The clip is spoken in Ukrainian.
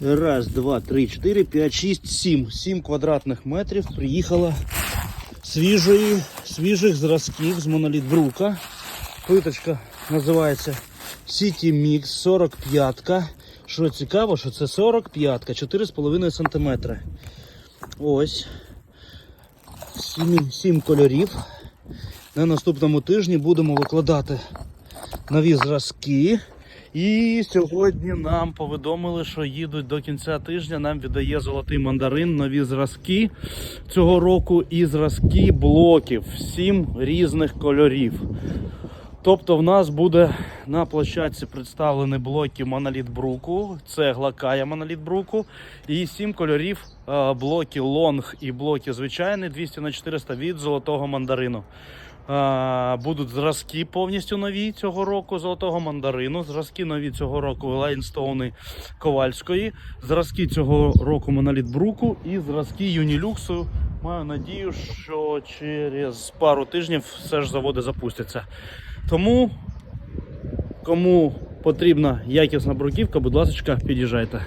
Раз, два, три, чотири, п'ять, шість, сім. Сім квадратних метрів приїхала свіжої, свіжих зразків з моноліт Брука. Плиточка називається City Mix 45. Що цікаво, що це 45, 4,5 см. Ось. Сім, сім кольорів. На наступному тижні будемо викладати нові зразки. І сьогодні нам повідомили, що їдуть до кінця тижня. Нам віддає золотий мандарин нові зразки цього року і зразки блоків сім різних кольорів. Тобто в нас буде на площадці представлені блоки моноліт бруку, цегла кая моноліт бруку і сім кольорів е, блоки лонг і блоки звичайні 200 на 400 від золотого мандарину. Будуть зразки повністю нові цього року золотого мандарину, зразки нові цього року лайнстоуни Ковальської, зразки цього року моноліт бруку і зразки юнілюксу. Маю надію, що через пару тижнів все ж заводи запустяться. Тому, кому потрібна якісна бруківка, будь ласка, під'їжджайте.